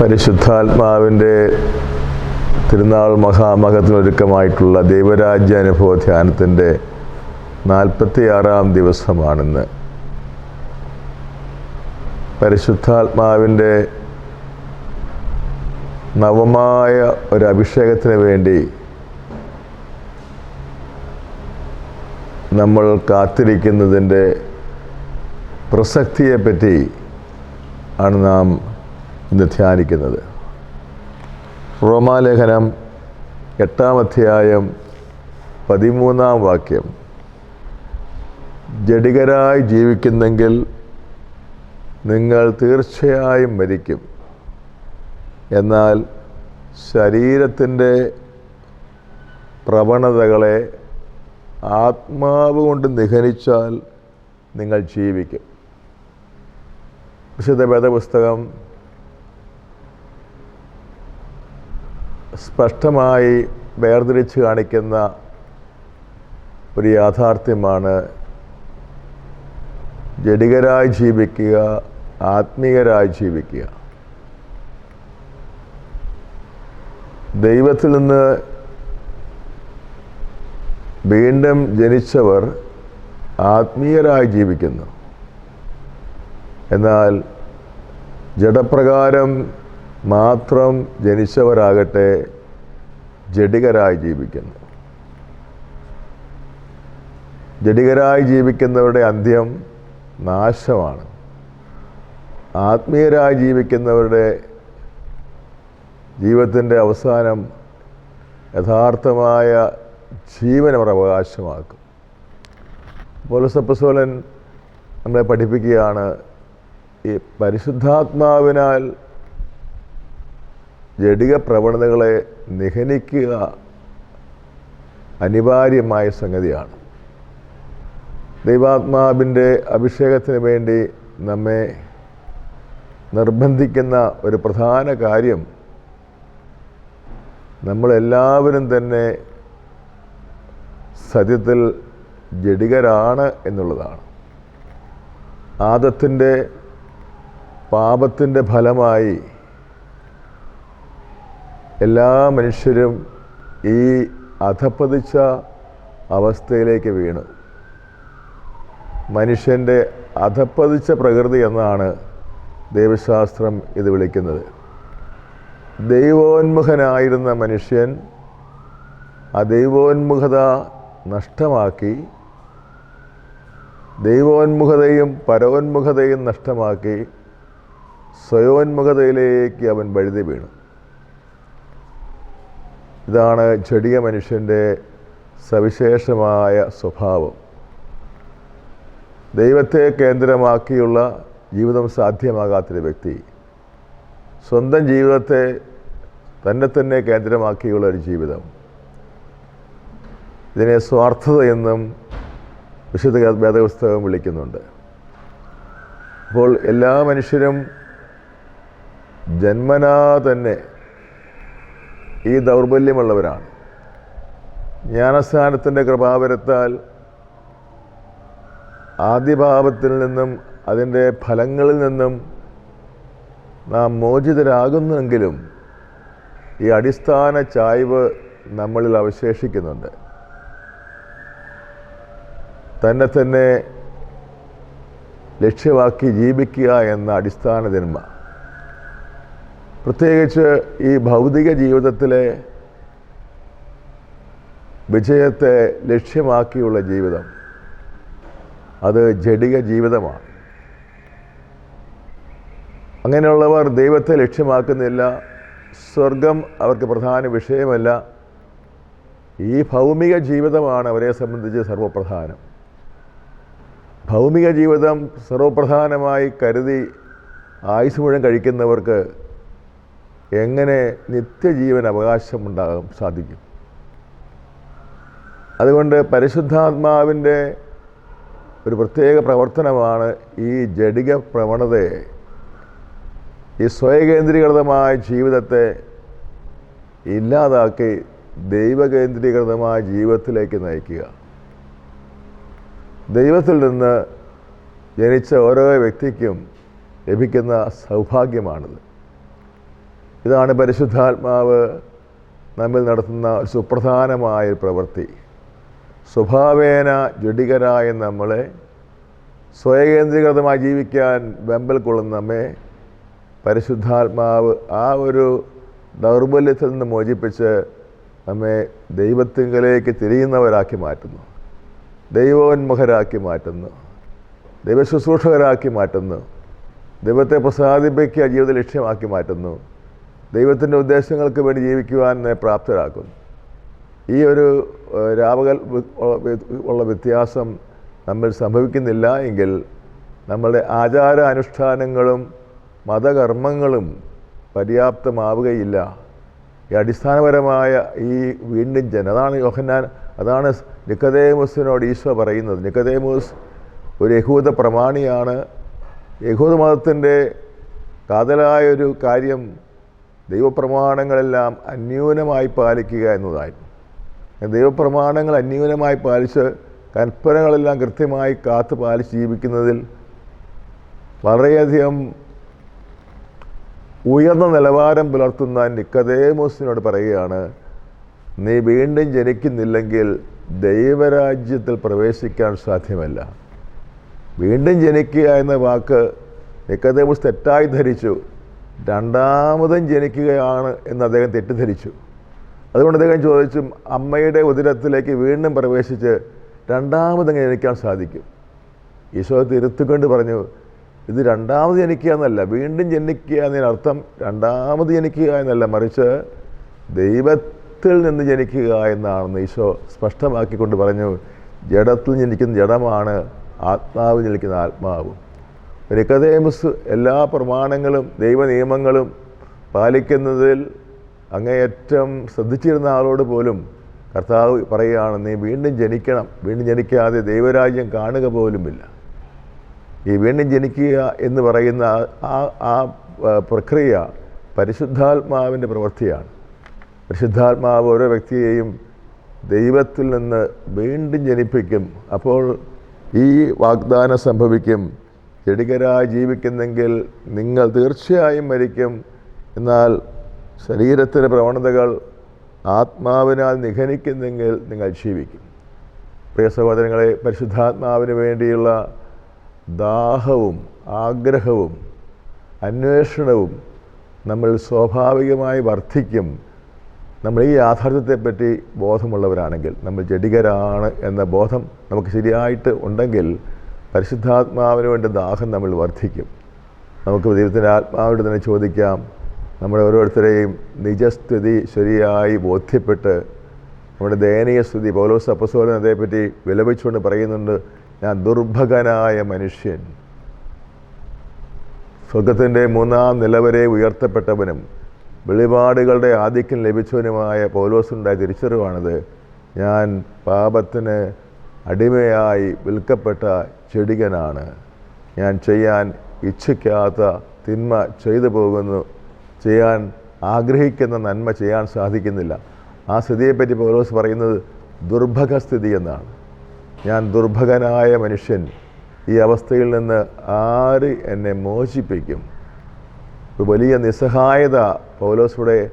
പരിശുദ്ധാത്മാവിന്റെ തിരുനാൾ മഹാമഹത്തിനൊരുക്കമായിട്ടുള്ള ദൈവരാജ്യ അനുഭവ ധ്യാനത്തിന്റെ നാൽപ്പത്തി ആറാം ദിവസമാണിന്ന്. പരിശുദ്ധാത്മാവിന്റെ നവമായ ഒരു അഭിഷേകത്തിന് വേണ്ടി നമ്മൾ കാത്തിരിക്കുന്നതിന്റെ പ്രസക്തിയെപ്പറ്റി ആണ് നാം ഇന്ന് ധ്യാനിക്കുന്നത്. റോമാലേഖനം എട്ടാം അധ്യായം പതിമൂന്നാം വാക്യം. ജഡികരായി ജീവിക്കുന്നെങ്കിൽ നിങ്ങൾ തീർച്ചയായും മരിക്കും. എന്നാൽ ശരീരത്തിന്റെ പ്രവണതകളെ ആത്മാവ് കൊണ്ട് നിഹനിച്ചാൽ നിങ്ങൾ ജീവിക്കും. വിശുദ്ധ വേദപുസ്തകം സ്പഷ്ടമായി വേർതിരിച്ച് കാണിക്കുന്ന ഒരു യാഥാർത്ഥ്യമാണ് ജഡികരായി ജീവിക്കുക ആത്മീയരായി ജീവിക്കുക. ദൈവത്തിൽ നിന്ന് വീണ്ടും ജനിച്ചവർ ആത്മീയരായി ജീവിക്കുന്നു. എന്നാൽ ജഡപ്രകാരം മാത്രം ജനിച്ചവരാകട്ടെ ജഡികരായി ജീവിക്കുന്നു. ജഡികരായി ജീവിക്കുന്നവരുടെ അന്ത്യം നാശമാണ്. ആത്മീയരായി ജീവിക്കുന്നവരുടെ ജീവിതത്തിന്റെ അവസാനം യഥാർത്ഥമായ ജീവൻ അവർ അവകാശമാക്കും. പോലസപ്പസോലൻ നമ്മളെ പഠിപ്പിക്കുകയാണ് ഈ പരിശുദ്ധാത്മാവിനാൽ ജഡിക പ്രവണതകളെ നിഹനിക്കുക അനിവാര്യമായ സംഗതിയാണ്. ദൈവാത്മാവിന്റെ അഭിഷേകത്തിന് വേണ്ടി നമ്മെ നിർബന്ധിക്കുന്ന ഒരു പ്രധാന കാര്യം നമ്മളെല്ലാവരും തന്നെ സത്യത്തിൽ ജഡികരാണ് എന്നുള്ളതാണ്. ആദത്തിന്റെ പാപത്തിന്റെ ഫലമായി എല്ലാ മനുഷ്യരും ഈ അധപ്പതിച്ച അവസ്ഥയിലേക്ക് വീണു. മനുഷ്യന്റെ അധപ്പതിച്ച പ്രകൃതി എന്നാണ് ദൈവശാസ്ത്രം ഇത് വിളിക്കുന്നത്. ദൈവോന്മുഖനായിരുന്ന മനുഷ്യൻ ആ ദൈവോന്മുഖത നഷ്ടമാക്കി ദൈവോന്മുഖതയും പരോന്മുഖതയും നഷ്ടമാക്കി സ്വയോന്മുഖതയിലേക്ക് അവൻ വഴുതി വീണു. ഇതാണ് ചെടിയ മനുഷ്യന്റെ സവിശേഷമായ സ്വഭാവം. ദൈവത്തെ കേന്ദ്രമാക്കിയുള്ള ജീവിതം സാധ്യമാകാത്തൊരു വ്യക്തി സ്വന്തം ജീവിതത്തെ തന്നെ തന്നെ കേന്ദ്രമാക്കിയുള്ള ഒരു ജീവിതം ഇതിനെ സ്വാർത്ഥത എന്നും വിശുദ്ധ വേദപുസ്തകം വിളിക്കുന്നുണ്ട്. അപ്പോൾ എല്ലാ മനുഷ്യരും ജന്മനാ തന്നെ ഈ ദൗർബല്യമുള്ളവരാണ്. ജ്ഞാനസ്ഥാനത്തിന്റെ കൃപാവരത്താൽ ആദ്യഭാവത്തിൽ നിന്നും അതിന്റെ ഫലങ്ങളിൽ നിന്നും നാം മോചിതരാകുന്നെങ്കിലും ഈ അടിസ്ഥാന ചായ്വ് നമ്മളിൽ അവശേഷിക്കുന്നുണ്ട്. തന്നെ തന്നെ ലക്ഷ്യമാക്കി ജീവിക്കുക എന്ന അടിസ്ഥാന ജന്മ പ്രത്യേകിച്ച് ഈ ഭൗതിക ജീവിതത്തിലെ വിജയത്തെ ലക്ഷ്യമാക്കിയുള്ള ജീവിതം. അത് ജഡിക ജീവിതമാണ്. അങ്ങനെയുള്ളവർ ദൈവത്തെ ലക്ഷ്യമാക്കുന്നില്ല സ്വർഗം അവർക്ക് പ്രധാന വിഷയമല്ല. ഈ ഭൗമിക ജീവിതമാണ് അവരെ സംബന്ധിച്ച് സർവപ്രധാനം. ഭൗമിക ജീവിതം സർവപ്രധാനമായി കരുതി ആയുസ് മുഴുവൻ കഴിക്കുന്നവർക്ക് എങ്ങനെ നിത്യജീവൻ അവകാശമുണ്ടാകാൻ സാധിക്കും? അതുകൊണ്ട് പരിശുദ്ധാത്മാവിന്റെ ഒരു പ്രത്യേക പ്രവർത്തനമാണ് ഈ ജഡിക പ്രവണതയെ ഈ സ്വയകേന്ദ്രീകൃതമായ ജീവിതത്തെ ഇല്ലാതാക്കി ദൈവകേന്ദ്രീകൃതമായ ജീവിതത്തിലേക്ക് നയിക്കുക. ദൈവത്തിൽ നിന്ന് ജനിച്ച ഓരോ വ്യക്തിക്കും ലഭിക്കുന്ന സൗഭാഗ്യമാണിത്. ഇതാണ് പരിശുദ്ധാത്മാവ് നമ്മിൽ നടത്തുന്ന ഒരു സുപ്രധാനമായ പ്രവൃത്തി. സ്വഭാവേന ജഡികരായ നമ്മളെ സ്വയകേന്ദ്രീകൃതമായി ജീവിക്കാൻ വെമ്പൽ കൊള്ളുന്ന നമ്മെ പരിശുദ്ധാത്മാവ് ആ ഒരു ദൗർബല്യത്തിൽ നിന്ന് മോചിപ്പിച്ച് നമ്മെ ദൈവത്തിങ്കലേക്ക് തിരിയുന്നവരാക്കി മാറ്റുന്നു. ദൈവോന്മുഖരാക്കി മാറ്റുന്നു. ദൈവശുശ്രൂഷകരാക്കി മാറ്റുന്നു. ദൈവത്തെ പ്രസാദിപ്പിക്കുക ജീവിത ലക്ഷ്യമാക്കി മാറ്റുന്നു. ദൈവത്തിന്റെ ഉദ്ദേശങ്ങൾക്ക് വേണ്ടി ജീവിക്കുവാൻ പ്രാപ്തരാക്കുന്നു. ഈ ഒരു രാവകൽ ഉള്ള വ്യത്യാസം നമ്മൾ സംഭവിക്കുന്നില്ല എങ്കിൽ നമ്മളുടെ ആചാര അനുഷ്ഠാനങ്ങളും മതകർമ്മങ്ങളും പര്യാപ്തമാവുകയില്ല. ഈ അടിസ്ഥാനപരമായ ഈ വീണ്ടും ജനം അതാണ് യോഹന്നാൻ അതാണ് നിക്കതേമുസിനോട് ഈശോ പറയുന്നത്. നിക്കതേമുസ് ഒരു യഹൂദ പ്രമാണിയാണ്. യഹൂദ മതത്തിന്റെ കാതലായൊരു കാര്യം ദൈവപ്രമാണങ്ങളെല്ലാം അന്യൂനമായി പാലിക്കുക എന്നതായിരുന്നു. ദൈവപ്രമാണങ്ങൾ അന്യൂനമായി പാലിച്ച് കൽപ്പനകളെല്ലാം കൃത്യമായി കാത്തു പാലിച്ച് ജീവിക്കുന്നതിൽ വളരെയധികം ഉയർന്ന നിലവാരം പുലർത്തുന്ന നിക്കതേമോസിനോട് പറയുകയാണ് നീ വീണ്ടും ജനിക്കുന്നില്ലെങ്കിൽ ദൈവരാജ്യത്തിൽ പ്രവേശിക്കാൻ സാധ്യമല്ല. വീണ്ടും ജനിക്കുക എന്ന വാക്ക് നിക്കതേമോസ് തെറ്റായി ധരിച്ചു. രണ്ടാമതും ജനിക്കുകയാണ് എന്ന് അദ്ദേഹം തെറ്റിദ്ധരിച്ചു. അതുകൊണ്ട് അദ്ദേഹം ചോദിച്ചു അമ്മയുടെ ഉദരത്തിലേക്ക് വീണ്ടും പ്രവേശിച്ച് രണ്ടാമതും ജനിക്കാൻ സാധിക്കും? ഈശോ തിരുത്തിക്കൊണ്ട് പറഞ്ഞു ഇത് രണ്ടാമത് ജനിക്കുക എന്നല്ല വീണ്ടും ജനിക്കുക എന്നതിനർത്ഥം രണ്ടാമത് ജനിക്കുക എന്നല്ല മറിച്ച് ദൈവത്തിൽ നിന്ന് ജനിക്കുക എന്നാണെന്ന് ഈശോ സ്പഷ്ടമാക്കിക്കൊണ്ട് പറഞ്ഞു ജഡത്തിൽ ജനിക്കുന്ന ജഡമാണ് ആത്മാവിൽ ജനിക്കുന്ന ആത്മാവും. നിക്കതേമസ് എല്ലാ പ്രമാണങ്ങളും ദൈവനിയമങ്ങളും പാലിക്കുന്നതിൽ അങ്ങേയറ്റം ശ്രദ്ധിച്ചിരുന്ന ആളോട് പോലും കർത്താവ് പറയുകയാണ് നീ വീണ്ടും ജനിക്കണം വീണ്ടും ജനിക്കാതെ ദൈവരാജ്യം കാണുക പോലുമില്ല. ഈ വീണ്ടും ജനിക്കുക എന്ന് പറയുന്ന ആ- ആ പ്രക്രിയ പരിശുദ്ധാത്മാവിന്റെ പ്രവൃത്തിയാണ്. പരിശുദ്ധാത്മാവ് ഓരോ വ്യക്തിയെയും ദൈവത്തിൽ നിന്ന് വീണ്ടും ജനിപ്പിക്കും. അപ്പോൾ ഈ വാഗ്ദാനം സംഭവിക്കും. ചെടികരായി ജീവിക്കുന്നെങ്കിൽ നിങ്ങൾ തീർച്ചയായും മരിക്കും. എന്നാൽ ശരീരത്തിന്റെ പ്രവണതകൾ ആത്മാവിനാൽ നിഘനിക്കുന്നെങ്കിൽ നിങ്ങൾ ജീവിക്കും. പ്രിയ സഹോദരങ്ങളെ പരിശുദ്ധാത്മാവിന് വേണ്ടിയുള്ള ദാഹവും ആഗ്രഹവും അന്വേഷണവും നമ്മൾ സ്വാഭാവികമായി വർദ്ധിക്കും. നമ്മൾ ഈ യാഥാർത്ഥ്യത്തെപ്പറ്റി ബോധമുള്ളവരാണെങ്കിൽ നമ്മൾ ജഡികരാണ് എന്ന ബോധം നമുക്ക് ശരിയായിട്ട് ഉണ്ടെങ്കിൽ പരിശുദ്ധാത്മാവിന് വേണ്ടി ദാഹം നമ്മൾ വർദ്ധിക്കും. നമുക്ക് ദൈവത്തിന്റെ ആത്മാവിനോട് തന്നെ ചോദിക്കാം. നമ്മുടെ ഓരോരുത്തരെയും നിജസ്ഥിതി ശരിയായി ബോധ്യപ്പെട്ട് നമ്മുടെ ദയനീയ സ്ഥിതി പൗലോസ് അപ്പസോലൻ അതേപ്പറ്റി വിലപിച്ചുകൊണ്ട് പറയുന്നുണ്ട് ഞാൻ ദുർഭകനായ മനുഷ്യൻ. സ്വർഗത്തിന്റെ മൂന്നാം നിലവരെ ഉയർത്തപ്പെട്ടവനും വെളിപാടുകളുടെ ആധിക്യം ലഭിച്ചവനുമായ പൗലോസുണ്ടായ തിരിച്ചറിവാണിത്. ഞാൻ പാപത്തിന് അടിമയായി വിൽക്കപ്പെട്ട ചെടികനാണ്. ഞാൻ ചെയ്യാൻ ഇച്ഛിക്കാത്ത തിന്മ ചെയ്തു പോകുന്നു ചെയ്യാൻ ആഗ്രഹിക്കുന്ന നന്മ ചെയ്യാൻ സാധിക്കുന്നില്ല. ആ സ്ഥിതിയെപ്പറ്റി പൗലോസ് പറയുന്നത് ദുർഭഗസ്ഥിതി എന്നാണ്. ഞാൻ ദുർഭകനായ മനുഷ്യൻ ഈ അവസ്ഥയിൽ നിന്ന് ആര് എന്നെ മോചിപ്പിക്കും? ഒരു വലിയ നിസ്സഹായത പൗലോസൂടെ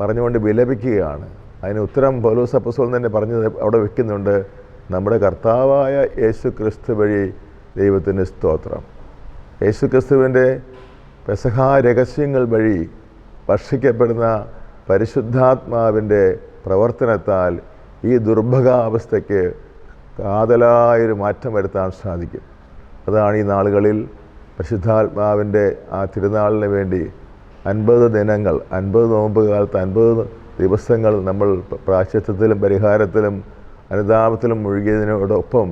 പറഞ്ഞുകൊണ്ട് വിലപിക്കുകയാണ്. അതിന് ഉത്തരം പൗലോസ് അപ്പസോൾ തന്നെ പറഞ്ഞത് അവിടെ വെക്കുന്നുണ്ട്. നമ്മുടെ കർത്താവായ യേശു ക്രിസ്തു വഴി ദൈവത്തിന് സ്തോത്രം. യേശു ക്രിസ്തുവിന്റെ പെസഹ രഹസ്യങ്ങൾ വഴി ഭക്ഷിക്കപ്പെടുന്ന പരിശുദ്ധാത്മാവിന്റെ പ്രവർത്തനത്താൽ ഈ ദുർഭഗാവസ്ഥയ്ക്ക് കാതലായൊരു മാറ്റം വരുത്താൻ സാധിക്കും. അതാണ് ഈ നാളുകളിൽ പരിശുദ്ധാത്മാവിന്റെ ആ തിരുനാളിന് വേണ്ടി അൻപത് ദിനങ്ങൾ അൻപത് നോമ്പ് കാലത്ത് അൻപത് ദിവസങ്ങൾ നമ്മൾ പ്രാശ്ചിത്വത്തിലും പരിഹാരത്തിലും അനുതാപത്തിലും മുഴുകിയതിനോടൊപ്പം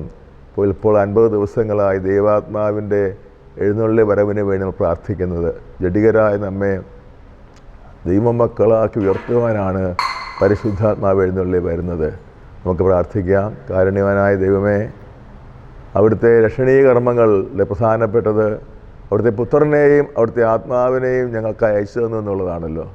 ഇപ്പോൾ അൻപത് ദിവസങ്ങളായി ദൈവാത്മാവിന്റെ എഴുന്നള്ളി വരവിന് വേണ്ടി നമ്മൾ പ്രാർത്ഥിക്കുന്നത്. ജഡികരായ നമ്മെ ദൈവമക്കളാക്കി ഉയർത്തുവാനാണ് പരിശുദ്ധാത്മാവ് എഴുന്നള്ളി വരുന്നത്. നമുക്ക് പ്രാർത്ഥിക്കാം. കാരുണ്യവാനായ ദൈവമേ അവിടുത്തെ രക്ഷണീയ കർമ്മങ്ങളുടെ പ്രധാനപ്പെട്ടത് അവിടുത്തെ പുത്രനെയും അവിടുത്തെ ആത്മാവിനെയും ഞങ്ങൾക്ക് അയച്ചു തന്നു എന്നുള്ളതാണല്ലോ.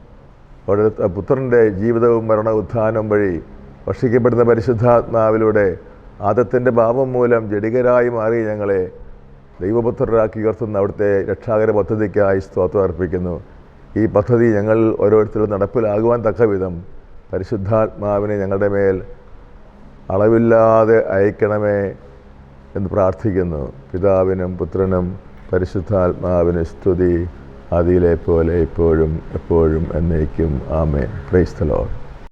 അവിടുത്തെ പുത്രന്റെ ജീവിതവും മരണ ഉത്ഥാനം വഴി ഭക്ഷിക്കപ്പെടുന്ന പരിശുദ്ധാത്മാവിലൂടെ ആദത്തിന്റെ ഭാവം മൂലം ജഡികരായി മാറി ഞങ്ങളെ ദൈവപുത്രരാക്കി ഉയർത്തുന്ന അവിടുത്തെ രക്ഷാകര പദ്ധതിക്കായി സ്തോത്രം അർപ്പിക്കുന്നു. ഈ പദ്ധതി ഞങ്ങൾ ഓരോരുത്തരും നടപ്പിലാകുവാൻ തക്ക വിധം പരിശുദ്ധാത്മാവിനെ ഞങ്ങളുടെ മേൽ അളവില്ലാതെ അയക്കണമേ എന്ന് പ്രാർത്ഥിക്കുന്നു. പിതാവിനും പുത്രനും പരിശുദ്ധാത്മാവിന് സ്തുതി. അതിലെ പോലെ ഇപ്പോഴും എപ്പോഴും എന്നേക്കും. ആമേ ക്രൈസ്തലോട്